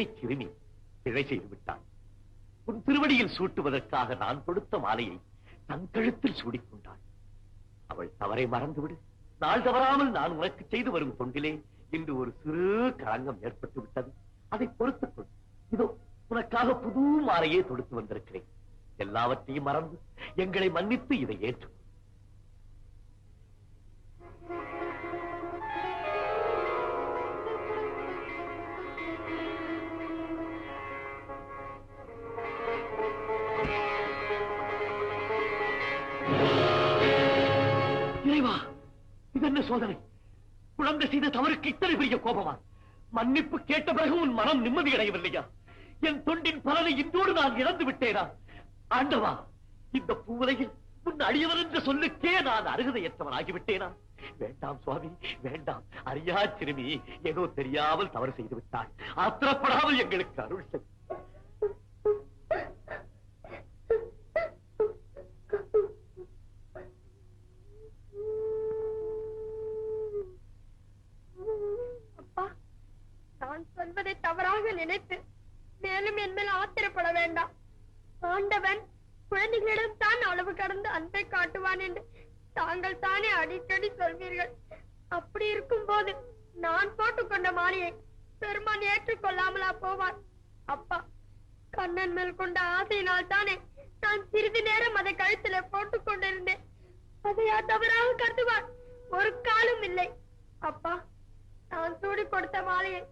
பெருமானே பேதை சிறுமி பிழை செய்து விட்டான் உன் திருவடியில் சூட்டுவதற்காக நான் கொடுத்த மாலையை தன் கழுத்தில் சூடிக்கொண்டாள் அவள் தவறை மறந்துவிடு. நாள் தவறாமல் நான் உனக்கு செய்து வரும் தொண்டிலே இன்று ஒரு சிறு களங்கம் ஏற்பட்டு விட்டது அதை பொறுத்துக்கொள் இதோ உனக்காக புது மாலையே தொடுத்து வந்திருக்கிறேன். எல்லாவற்றையும் மறந்து எங்களை மன்னித்து இதை ஏற்று இது என்ன சோதனை? குழந்தை செய்த தவறுக்கு இத்தனை பெரிய கோபமா? மன்னிப்பு கேட்ட பிறகு உன் மனம் நிம்மதி அடையவில்லையா? என் தொண்டின் பலனை இன்றோடு நான் இழந்து விட்டேனா? ஆண்டவா இந்த பூவுலையில் உன் அடியவர் என்ற சொல்லுக்கே நான் அருகதையற்றவன் ஆகிவிட்டேனா வேண்டாம் சுவாமி வேண்டாம். அறியா சிறுமி ஏதோ தெரியாமல் தவறு செய்து விட்டாள் ஆத்திரப்படாமல் எங்களுக்கு அருள் மேல் கொண்ட ஆசையினால் தானே நான் சிறிது நேரம் அதை கழுத்துல போட்டுக் கொண்டிருந்தேன். அதையா தவறாக கருதுவார்? ஒரு காலம் இல்லை. அப்பா நான் சூடி கொடுத்த மாலையை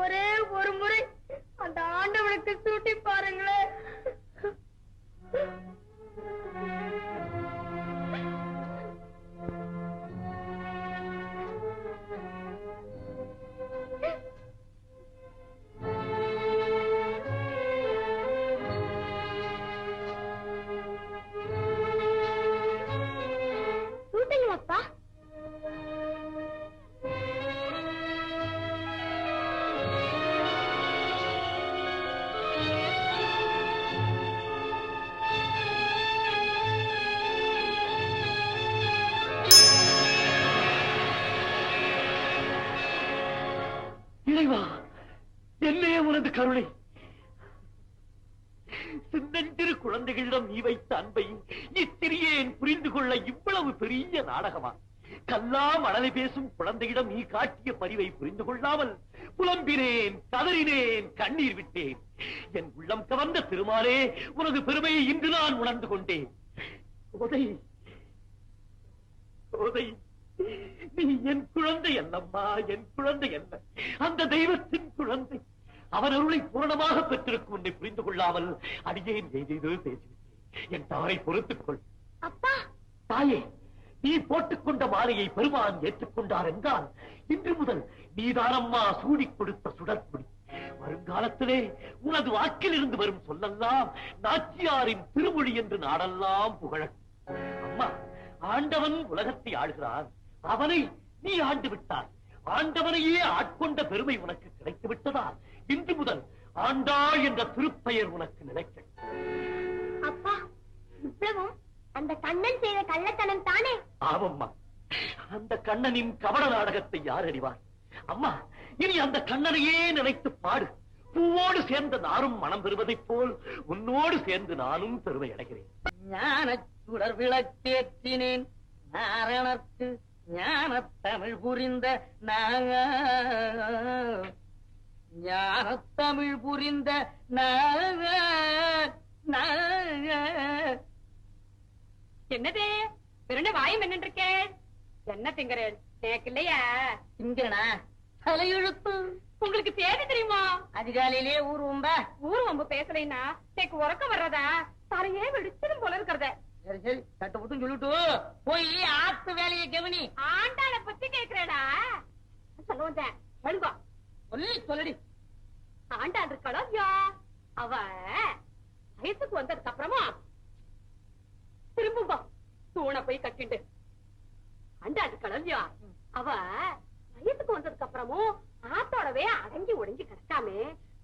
ஒரே ஒரு முறை அந்த ஆண்டவனுக்கு சூட்டி பாருங்களேன். கருணை சின்னஞ்சிறு குழந்தைகளிடம் நீ வைத்த அன்பை இத்திரியேன் புரிந்து கொள்ள இவ்வளவு பெரிய நாடகமா? கல்லா மணலை பேசும் குழந்தையிடம் நீ காட்டிய பரிவை புரிந்து கொள்ளாமல் புலம்பினேன் கதறினேன் கண்ணீர் விட்டேன். என் உள்ளம் கவர்ந்த திருமாலே உனது பெருமையை இன்று நான் உணர்ந்து கொண்டேன். கோதை கோதை நீ என் குழந்தை அல்லம்மா என் குழந்தை அல்ல. அந்த தெய்வத்தின் குழந்தை. அவன் அருளை பூரணமாக பெற்றிருக்கும் உன்னை புரிந்து கொள்ளாமல் அடியேன் ஏதேதோ பேசிவிட்டேன். என் தவறை பொறுத்துக் கொள். அப்பா! தாயே நீ போட்டுக்கொண்ட மாலையை பெருமான் ஏற்றுக்கொண்டார் என்றால் இன்று முதல் நீதானம்மா சூடிக் கொடுத்த சுடற்குடி. வருங்காலத்திலே உனது வாக்கில் இருந்து வரும் சொல்லெல்லாம் நாச்சியாரின் திருமொழி என்று நாடெல்லாம் புகழட்டும் அம்மா ஆண்டவன் உலகத்தை ஆளுகிறான். அவனை நீ ஆண்டு விட்டாய். ஆண்டவனையே ஆட்கொண்ட பெருமை உனக்கு கிடைத்து விட்டதால் இன்று முதல் ஆண்டாள் என்ற திருப்பெயர் உனக்கு நிலைக்கட்டும் அப்பா இவ்வளவும் அந்த கண்ணன் செய்த கள்ளத்தனம் தானே? ஆமம்மா. அந்த கண்ணனின் கவட நாடகத்தை யார் அறிவார்? அம்மா இனி அந்த கண்ணனையே நினைத்து பாடு. பூவோடு சேர்ந்த நானும் மனம் பெறுவதைப் போல் உன்னோடு சேர்ந்து நானும் பெருமை அடைகிறேன். ஞான சுடர் விளக்கேற்றினேன். நாரணர்க்கு ஞான தமிழ் புரிந்த ஞான தமிழ் புரிந்த என்னது? பிறந்த வாயம் என்ன இருக்கே என்ன திங்கறேன் எனக்கு இல்லையா திங்கனா தலையெழுத்து. உங்களுக்கு தேதி தெரியுமா? அதிகாலையிலே ஊர்வம்ப ஊர் வம்பு பேசலைன்னா எனக்கு உறக்கம் வர்றதா? தலையே வெடிச்சதும் போல இருக்கிறத. சரி சரி. தட்டு புட்டும் சொல்லிட்டு போய் ஆத்து வேலையை கவனி. ஆண்டாள பத்தி கேக்குறேடா சொல்ல வந்தேன். எழுங்கோ சொல்லி சொல்லடி. ஆண்டாள் இருக்காளோ ஐயா? அவ வயசுக்கு வந்ததுக்கு அப்புறமா திரும்பும்பா. தூண போய் கட்டிண்டு. ஆண்டாள் இருக்காளோ ஐயா? அவ வயசுக்கு வந்ததுக்கு அப்புறமும் ஆத்தோடவே அடங்கி ஒடுங்கி கிடக்காமே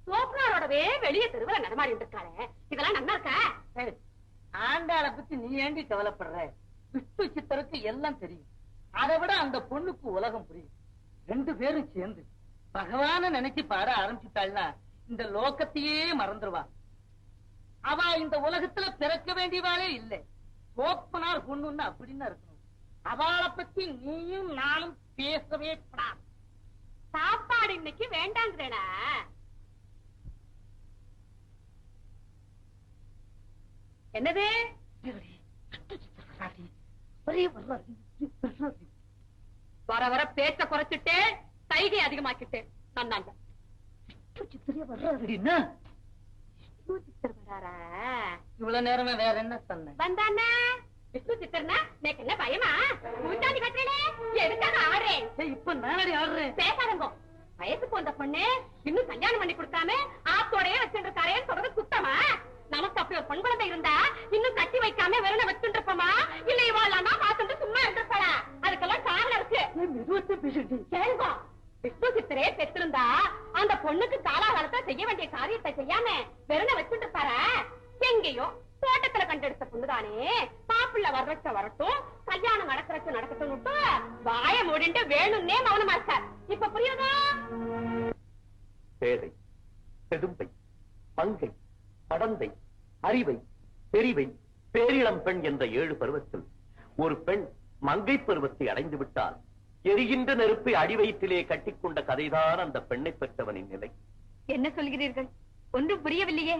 சோப்னாரோடவே வெளியே தெருவில் நடமாடி இருக்காளே இதெல்லாம் நல்லா இருக்கா? ஆண்டாளை பத்தி நீ ஏண்டி கவலைப்படுற? விஷ்ணு சித்தருக்கு எல்லாம் தெரியும். அதை விட அந்த பொண்ணுக்கு உலகம் புரியும். ரெண்டு பேரும் சேர்ந்து பகவான நினைச்சு பாட ஆரம்பிச்சுட்டாள்னா இந்த லோகத்தையே மறந்துடுவா அவ இந்த உலகத்துல பிறக்க வேண்டியவாளே இல்லை. ஓப்பனார் பொண்ணுன்னு அப்படின்னு இருக்கணும். அவளை பத்தி நீயும் நானும் பேசவே படாது சாப்பாடு இன்னைக்கு வேண்டாங்கிறடா என்னது? வர வர பேச்ச குறைச்சிட்டே கைகை அதிகமாக்கிட்டே வராரா? இவ்வளவு நேரமே வேற என்ன சொன்ன? வந்தானே? விஷ்ணு சித்தர்னா எனக்கு என்ன பயமா? மூஞ்சாதி கட்டுறே எதுக்காக ஆடுறேன்? இப்ப நானடி ஆடுறேன்? பேசாதங்க. வயசுக்கு வந்த பொண்ணு இன்னும் கல்யாணம் பண்ணி கொடுக்காம ஆத்தோடயே வச்சுருக்காரேன்னு சொல்றது குத்தமா? நமக்கு அப்படி ஒரு பொன் குழந்தை இருந்தா இன்னும் கட்டி வைக்காம வெறும் வச்சுட்டு இருப்போமா இல்ல இவாளாமா பார்த்துட்டு சும்மா இருந்திருப்பாளா? அதுக்கெல்லாம் காரணம் இருக்கு. கேளுங்க. விஷ்ணு பெற்றிருந்தா அந்த பொண்ணுக்கு காலாகாலத்தை செய்ய வேண்டிய காரியத்தை செய்யாம வெறும் வச்சுட்டு இருப்பாரா? எங்கேயோ தோட்டத்துல கண்டெடுத்த பொண்ணுதானே. மாப்பிள்ள வர்றச்ச வரட்டும் கல்யாணம் நடக்கிறச்ச நடக்கட்டும் வாய மூடிட்டு வேணும்னே மௌனமா இருக்கார். இப்ப புரியுதா? பேதை பெதும்பை பங்கை படந்தை அறிவை தெரிவை பேரிளம் பெண் என்ற ஏழு பருவத்தில் ஒரு பெண் மங்கை பருவத்தை அடைந்து விட்டால் எரிகின்ற நெருப்பை அடிவயிற்றிலே கட்டிக்கொண்ட கதைதான் அந்த பெண்ணை பெற்றவனின் நிலை. என்ன சொல்கிறீர்கள்? ஒன்றும் புரியவில்லையே.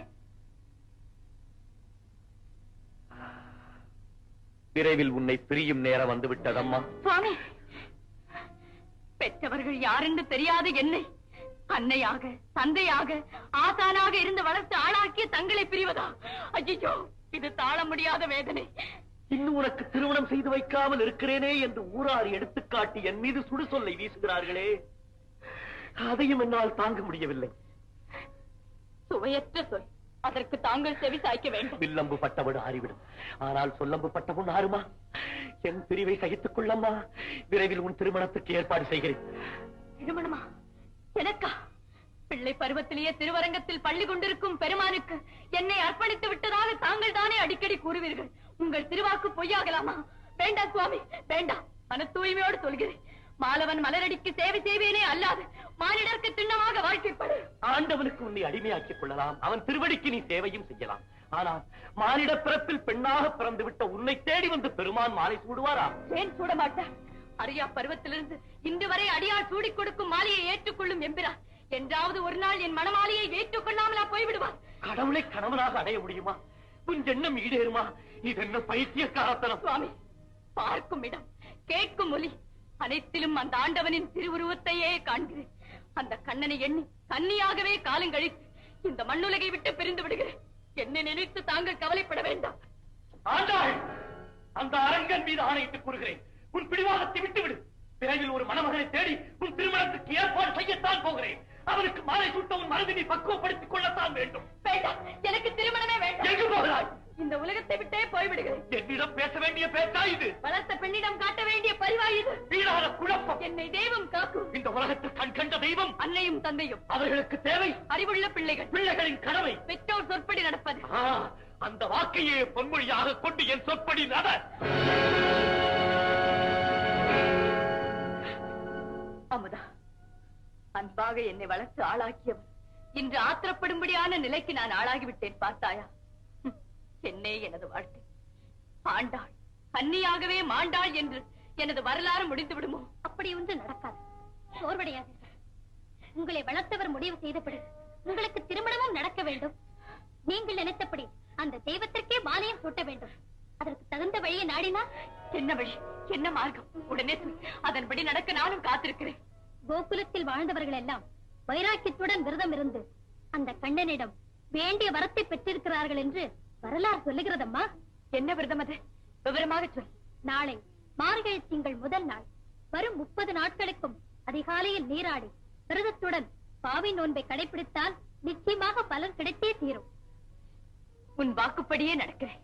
விரைவில் உன்னை பிரியும் நேரம் வந்துவிட்டதம்மா. சுவாமி பெற்றவர்கள் யாரென்று தெரியாத என்னை. அன்னையாக தந்தையாக ஆசானாக இருந்து வளர்த்து ஆளாக்கிய தங்களை பிரிவதா? ஐயோ இது தாழ முடியாத வேதனை. இன்னும் உனக்கு திருமணம் செய்து வைக்காமல் இருக்கிறேனே என்று ஊரார் எடுத்துக்காட்டி என் மீது சுடு சொல்லை வீசுகிறார்களே. அதையும் என்னால் தாங்க முடியவில்லை. சுவையற்ற சொல். அதற்கு தாங்கள் செவி சாய்க்க வேண்டும். வில்லம்பு பட்டவடு ஆறிவிடும். ஆனால் சொல்லம்பு பட்டவன் ஆறுமா? என் பிரிவை சகித்துக் கொள்ளம்மா? விரைவில் உன் திருமணத்துக்கு ஏற்பாடு செய்கிறேன். திருமணமா? எனக்கா? பிள்ளை பருவத்திலேயே திருவரங்கத்தில் பள்ளி கொண்டிருக்கும் பெருமானுக்கு என்னை அர்ப்பணித்து விட்டதாக தாங்கள் தானே அடிக்கடி கூறுவீர்கள். உங்கள் திருவாக்கு பொய்யாகலாமா? வேண்டாம் சுவாமி வேண்டாம் மன தூய்மையோடு சொல்கிறேன். மாலவன் மலரடிக்கு சேவை செய்வேனே அல்லாது மானிடர்க்கு திண்ணமாக வாழ்க்கைப்படு ஆண்டவனுக்கு உன்னை அடிமையாக்கிக் கொள்ளலாம். அவன் திருவடிக்கு நீ சேவையும் செய்யலாம். ஆனால் மானிட பிறப்பில் பெண்ணாக பிறந்து விட்ட உன்னை தேடி வந்து பெருமான் மாலை சூடுவாரா? ஏன் சூட மாட்டார் அரியா பருவத்திலிருந்து இன்று வரை அடியால் சூடிக் கொடுக்கும் மாலையை ஏற்றுக்கொள்ளும் எம்பிரான் என்றாவது ஒரு நாள் என் மனமாலையை ஏற்றுக்கொள்ளாமலா போய்விடுவார்? கடவுளை கணவனாக அடைய முடியுமா? உன் எண்ணம் ஈடேறுமா? இது என்ன பைத்தியக்காரத்தனம்? சுவாமி பார்க்கும் இடம் கேட்கும் ஒலி. அனைத்திலும் அந்த ஆண்டவனின் திருவுருவத்தையே காண்கிறேன். அந்த கண்ணனை எண்ணி கன்னியாகவே காலங்கழித்து இந்த மண்ணுலகை விட்டு பிரிந்து விடுகிறேன். என்னை நினைத்து தாங்கள் கவலைப்பட வேண்டாம். ஆண்டாள் அந்த அரங்கன் மீது ஆணையிட்டுக் கூறுகிறேன். உன் பிடிவாதத்தை விட்டுவிடு. விரைவில் ஒரு மணமகனை தேடி உன் திருமணத்துக்கு ஏற்பாடு செய்யத்தான் போகிறேன். அவனுக்கு மாலை சூட்ட உன் மனதை நீ பக்குவப்படுத்திக் கொள்ளத்தான் வேண்டும். எனக்கு திருமணமே வேண்டாம். எங்கு போகிறாய்? இந்த உலகத்தை விட்டே போய்விடுகிறேன். என்னிடம் பேச வேண்டிய பேச்சா இது? வளர்த்த பெண்ணிடம் காட்ட வேண்டிய பரிவாய் இது? குழப்பம். என்னை தெய்வம் காக்கும். இந்த உலகத்தில் கண் கண்ட தெய்வம். அன்னையும் தந்தையும். அவர்களுக்கு தேவை அறிவுள்ள பிள்ளைகள். பிள்ளைகளின் கடமை. பெற்றோர் சொற்படி நடப்பது. அந்த வாக்கையே பொன்மொழியாக கொண்டு என் சொற்படி நட. அமுதா அன்பாக என்னை வளர்த்து ஆளாக்கியவர் இன்று ஆத்திரப்படும்படியான நிலைக்கு நான் ஆளாகிவிட்டேன் பார்த்தாயா? என்னே எனது வாழ்க்கை. ஆண்டாள் கன்னியாகவே மாண்டாள் என்று எனது வரலாறு முடிந்து விடுமோ? அப்படி ஒன்று நடக்காது. சோர்வடையாதீர்கள். உங்களை வளர்த்தவர் முடிவு செய்தபடி உங்களுக்கு திருமணமும் நடக்க வேண்டும். நீங்கள் நினைத்தபடி அந்த தெய்வத்திற்கே மாலையும் சூட்ட வேண்டும். அதற்கு தகுந்த வழியை நாடினால் என்ன வழி? என்ன மார்க்கம்? உடனே. அதன்படி நடக்க நானும் காத்திருக்கிறேன். கோகுலத்தில் வாழ்ந்தவர்கள் எல்லாம் வைராக்கியத்துடன் விரதம் இருந்து அந்த கண்ணனிடம் வேண்டிய வரத்தை பெற்றிருக்கிறார்கள் என்று வரலாறு சொல்லுகிறதம்மா? என்ன விரதம் அது? விவரமாக சொல். நாளை மார்கழி திங்கள் முதல் நாள் வரும் முப்பது நாட்களுக்கும் அதிகாலையில் நீராடி விரதத்துடன் பாவி நோன்பை கடைபிடித்தால் நிச்சயமாக பலன் கிடைத்தே தீரும். உன் வாக்குப்படியே நடக்கிறேன்.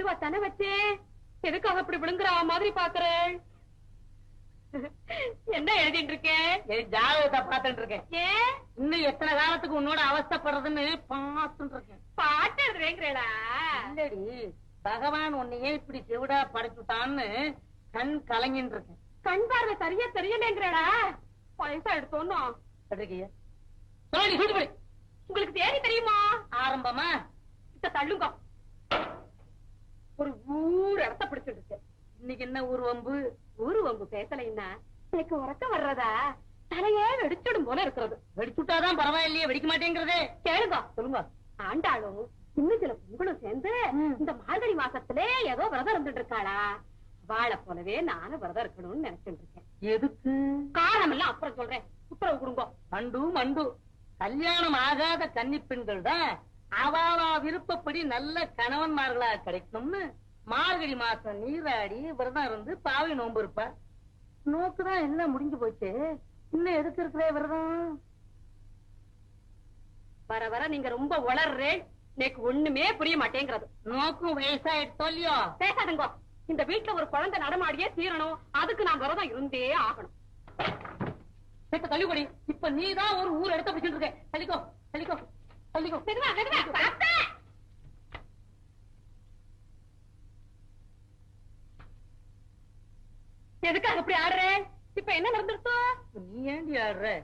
மெதுவா தானே வச்சே. எதுக்காக அப்படி விழுங்குற மாதிரி பாக்குறேன் என்ன எழுதிட்டு இருக்கேன் ஜாதகத்தை பார்த்துட்டு இருக்கேன். ஏன் இன்னும் எத்தனை காலத்துக்கு உன்னோட அவஸ்தைப்படுறதுன்னு இருக்கேன். பாட்டு எழுதுறேங்கிறடா இல்லடி பகவான் உன்னையே இப்படி செவிடா படைச்சுட்டான்னு கண் கலங்கின்னு இருக்கேன். கண் பார்வை சரியா தெரியலேங்கிறடா பைசா சொல்லிபடி உங்களுக்கு தேதி தெரியுமா? ஆரம்பமா? இத தள்ளுங்க ஒரு இருக்கு இன்னைக்கு என்ன ஊர் வம்பு? ஊரு வம்பு பேசலைன்னா எனக்கு உறக்கம் வர்றதா? தலையே வெடிச்சிடும் போல இருக்கிறது. வெடிச்சுட்டாதான் பரவாயில்லையே வெடிக்க மாட்டேங்கிறதே. கேளுங்க. சொல்லுங்க. ஆண்டாளும் இன்னும் சில பொங்கலும் சேர்ந்து இந்த மார்கழி மாசத்திலே ஏதோ விரதம் இருந்துட்டு இருக்காளா? வாழ போலவே நானும் விரதம் இருக்கணும்னு நினைச்சிட்டு இருக்கேன். எதுக்கு? காரணம் எல்லாம் அப்புறம் சொல்றேன். உத்தரவு கொடுங்க. மண்டு மண்டு. கல்யாணம் ஆகாத கன்னி பெண்கள் தான் அவாவா விருப்பப்படி நல்ல கணவன்மார்களா கிடைக்கணும்னு மார்கழி மாசம் நீராடி விரதம் இருந்து பாவை நோன்பு இருப்பா. நோக்குதான் எல்லாம் முடிஞ்சு போச்சு? இன்னும் எதுக்கு இருக்கிற விரதம்? வர வர நீங்க ரொம்ப உளர்றேன் எனக்கு ஒண்ணுமே புரிய மாட்டேங்கிறது. நோக்கும் வயசாயிட்டோ இல்லையோ? பேசாதுங்க. இந்த வீட்டுல ஒரு குழந்தை நடமாடியே தீரணும். அதுக்கு நான் விரதம் இருந்தே ஆகணும். இப்ப தள்ளிப்படி இப்ப நீதான் ஒரு ஊர் எடுத்து பிடிச்சிட்டு இருக்க. தள்ளிக்கோ தள்ளிக்கோ தள்ளிக்கோ. எதுக்காக இப்படி ஆடுற? இப்ப என்ன நடந்துருத்தோ நீ ஏண்டி ஆடுற?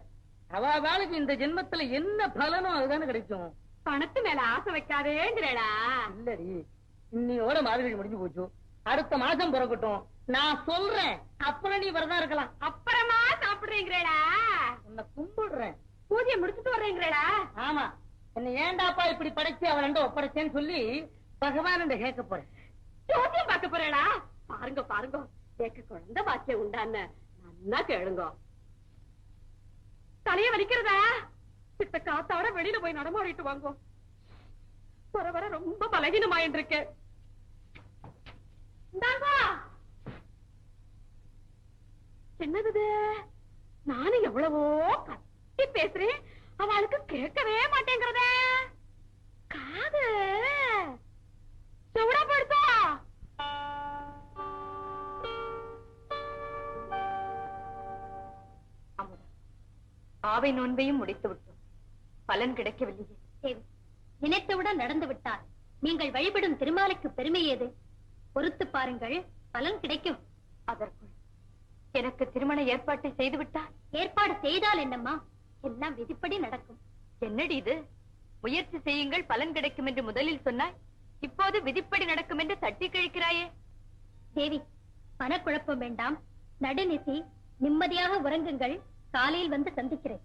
அவ வேலைக்கு இந்த ஜென்மத்துல என்ன பலனோ அதுதானே கிடைக்கும். பணத்து மேல ஆசை வைக்காதேங்கிறேடா. இல்லடி. இன்னையோட மார்கழி முடிஞ்சு போச்சு. அடுத்த மாசம் பிறக்கட்டும். நான் சொல்றேன். அப்புறம் நீ விரதம் இருக்கலாம். அப்புறமா சாப்பிடுறீங்களேடா உன்னை கும்பிடுறேன். பூஜையை முடிச்சுட்டு வர்றீங்களேடா ஆமா. என்ன ஏண்டாப்பா இப்படி படைச்சு அவ ரெண்டும் ஒப்படைச்சேன்னு சொல்லி பகவான் கேட்க போறேன். ஜோசியம் பார்க்க போறேடா. பாருங்க பாருங்க. எனக்கு குழந்தை பாக்கியம் உண்டான்னு நல்லா கேளுங்க. தலைய வலிக்கிறதா? சித்த காத்தாட வெளியில போய் நடமாடிட்டு வாங்க. வர வர ரொம்ப பலகீனமாயிட்டு இருக்கேன் இந்தாங்க. என்னது? இது? நானும் எவ்வளவோ கத்தி பேசுறேன். அவளுக்கு கேட்கவே மாட்டேங்கிறதே. ஆவை நோன்பையும் முடித்து விட்டோம் பலன் கிடைக்கவில்லையே. தேவி நினைத்தவுடன் நடந்து விட்டால் நீங்கள் வழிபடும் திருமாலுக்கு பெருமை ஏது? பொறுத்து பாருங்கள் பலன் கிடைக்கும். அதற்குள் எனக்கு திருமண ஏற்பாட்டை செய்து ஏற்பாடு செய்தால் என்னம்மா? எல்லாம் விதிப்படி நடக்கும். என்னடி இது? முயற்சி செய்யுங்கள் பலன் கிடைக்கும் என்று முதலில் சொன்னாய். இப்போது விதிப்படி நடக்கும் என்று தட்டி கழிக்கிறாயே. தேவி மனக்குழப்பம் வேண்டாம். நடுநிசி நிம்மதியாக உறங்குங்கள். காலையில் வந்து சந்திக்கிறேன்.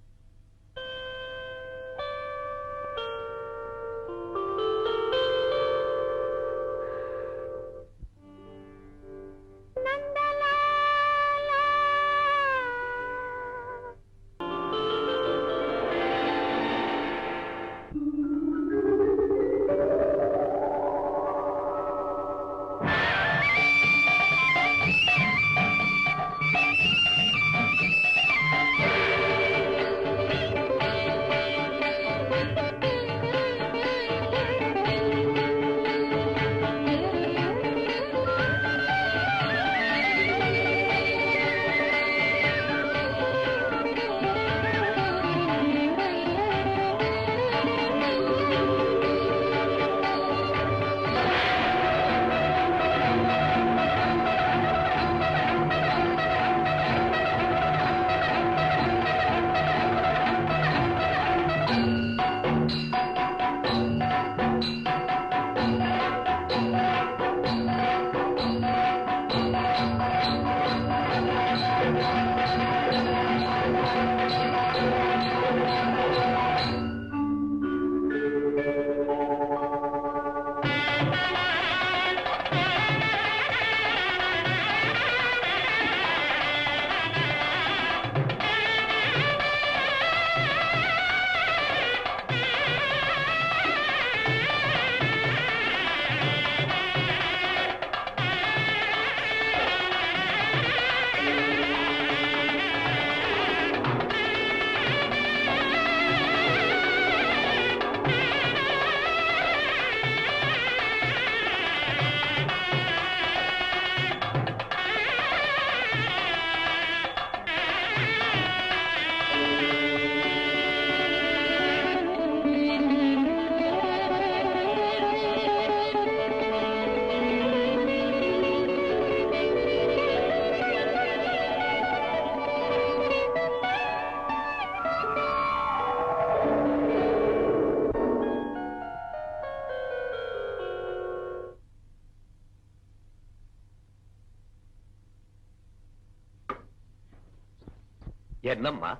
என்னம்மா?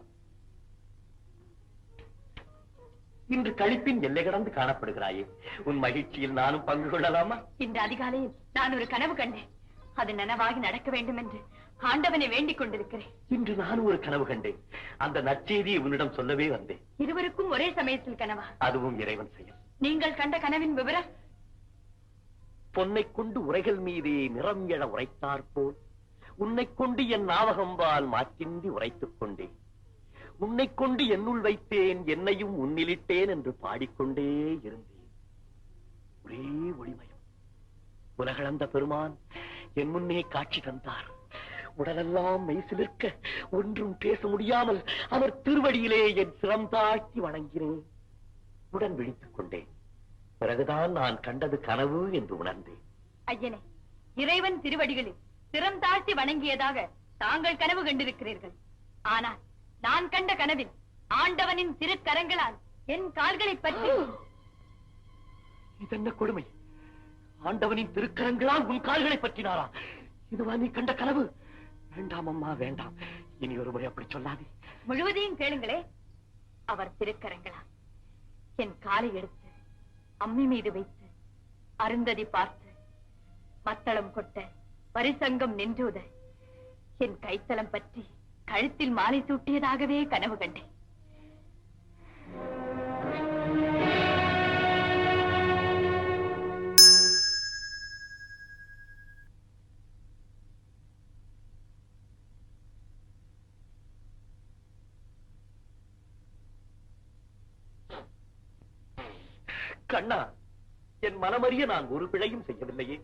இன்று கழிப்பின் எல்லை கடந்து காணப்படுகிறாயே. உன் மகிழ்ச்சியில் நானும் பங்கு கொள்ளலாமா? இன்று அதிகாலையில் நான் ஒரு கனவு கண்டேன். அது நனவாகி நடக்க வேண்டும் என்று ஆண்டவனை வேண்டிக் கொண்டிருக்கிறேன். இன்று நானும் ஒரு கனவு கண்டேன். அந்த நற்செய்தியை உன்னிடம் சொல்லவே வந்தேன். இருவருக்கும் ஒரே சமயத்தில் கனவா? அதுவும் இறைவன் செயல். நீங்கள் கண்ட கனவின் விவரம்? பொன்னை கொண்டு உரைகள் மீதே நிறம் எழ உரைத்தார் போல். உன்னை கொண்டு என் நாவகம்பால் மாற்றின்றி உரைத்துக் கொண்டேன். உன்னை கொண்டு என்னுள் வைத்தேன் என்னையும் உன்னிலிட்டேன் என்று பாடிக்கொண்டே இருந்தேன். ஒரே ஒளிமயம். உலகளந்த பெருமான் என் முன்னே காட்சி தந்தார். உடலெல்லாம் மெய்சிலிருக்க ஒன்றும் பேச முடியாமல் அவர் திருவடியிலே என் சிரம் தாழ்த்தி வணங்கினேன். உடன் விழித்துக் கொண்டேன். பிறகுதான் நான் கண்டது கனவு என்று உணர்ந்தேன். ஐயனே இறைவன் திருவடிகளில் சிரம் தாழ்த்தி வணங்கியதாக தாங்கள் கனவு கண்டிருக்கிறீர்கள். ஆனால் நான் கண்ட கனவில் ஆண்டவனின் திருக்கரங்களால் என் கால்களை பற்றி இதென்ன கொடுமை? ஆண்டவனின் திருக்கரங்களால் உன் கால்களை பற்றினாரா? இதுவா நீ கண்ட கனவு? வேண்டாம் அம்மா வேண்டாம். இனி ஒரு முறை அப்படி சொல்லாதே. முழுவதையும் கேளுங்களே அவர் திருக்கரங்களால். என் காலை எடுத்து அம்மி மீது வைத்து அருந்ததி பார்த்து மத்தளம் கொட்ட பரிசங்கம் நின்றுத என் கைத்தலம் பற்றி கழுத்தில் மாலை சூட்டியதாகவே கனவு கண்டேன். கண்ணா என் மனமறிய நான் ஒரு பிழையும் செய்யவில்லையே.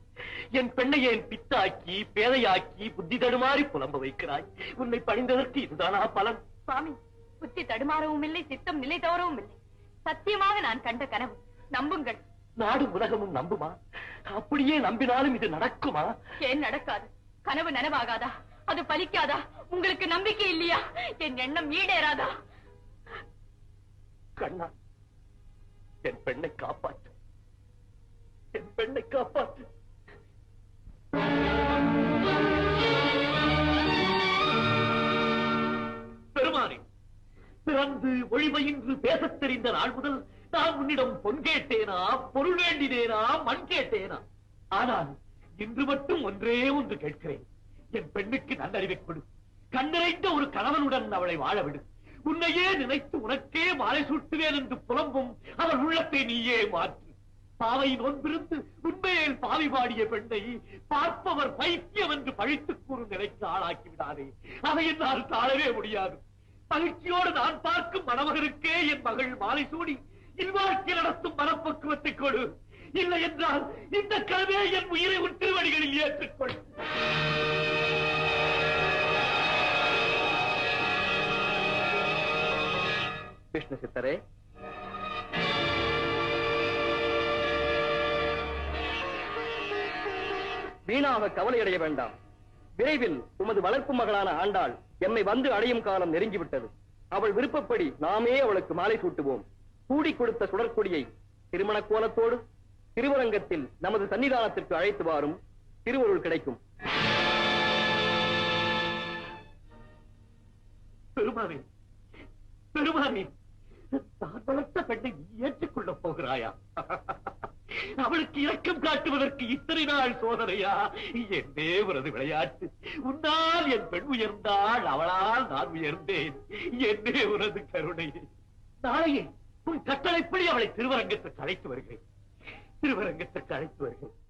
என் பெண்ணை என் பித்தாக்கி பேதையாக்கி புத்தி தடுமாறி புலம்ப வைக்கிறாய்? உன்னை பணிந்ததற்கு இதுதானா பலன்? சுவாமி புத்தி தடுமாறவும் இல்லை சித்தம் நிலை தவறவும் இல்லை. சத்தியமாக நான் கண்ட கனவு நம்புங்கள். நாடு உலகமும் நம்புமா? அப்படியே நம்பினாலும் இது நடக்குமா? ஏன் நடக்காது? கனவு நனவாகாதா? அது பலிக்காதா? உங்களுக்கு நம்பிக்கை இல்லையா? என் எண்ணம் ஈடேறாதா? கண்ணா என் பெண்ணை காப்பாற்று. என் பெண்ணை காப்பாற்று. பெருமானே பிறந்து ஒளிமையின்று பேசத் தெரிந்த நாள் முதல் நான் உன்னிடம் பொன் கேட்டேனா பொருள் வேண்டினேனா மண் கேட்டேனா? ஆனால் இன்று மட்டும் ஒன்றே ஒன்று கேட்கிறேன். என் பெண்ணுக்கு நல்லறிவை கொடு. கண்ணிறைந்த ஒரு கணவனுடன் அவளை வாழ விடு. உன்னையே நினைத்து உனக்கே மாலை சூட்டுவேன் என்று புலம்பும் அவள் உள்ளத்தை நீயே மாற்று. பாவை ஒன்றிருந்து உண்மையில் பாவி பாடிய பெண்ணை பார்ப்பவர் பைத்தியம் என்று பழித்துக் கூறும் நிலைக்கு ஆளாக்கி விடாதே. அதை என்னால் தாழவே முடியாது. மகிழ்ச்சியோடு நான் பார்க்கும் மணமகனுக்கே என் மகள் மாலை சூடி இல்வாழ்க்கை நடத்தும் மனப்பக்குவத்தை கொடு. இல்லை என்றால் இந்த கல்வியை என் உயிரை உன் திருவடிகளில் ஏற்றுக்கொள். விஷ்ணு சித்தரே வீணாக கவலையடைய வேண்டாம். விரைவில் உமது வளர்ப்பு மகளான ஆண்டாள் என்னை வந்து அடையும் காலம் நெருங்கிவிட்டது. அவள் விருப்பப்படி நாமே அவளுக்கு மாலை சூட்டுவோம். கூடி கொடுத்த சுடற்கொடியை திருமண கோலத்தோடு திருவரங்கத்தில் நமது சன்னிதானத்திற்கு அழைத்து வாரும் திருவருள் கிடைக்கும். பெருமானே பெருமானே நான் வளர்த்த பெண்ணை ஏற்றுக்கொள்ளப் போகிறாயா? அவளுக்கு இரக்கம் காட்டுவதற்கு இத்தனை நாள் சோதனையா? என்னே உனது விளையாட்டு. உன்னால் என் பெண் உயர்ந்தாள் அவளால் நான் உயர்ந்தேன். என்னே உனது கருணை. நாளையே உன் கட்டளைப்படி அவளை திருவரங்கத்திற்கு அழைத்து வருகிறேன். திருவரங்கத்திற்கு அழைத்து வருகிறேன்.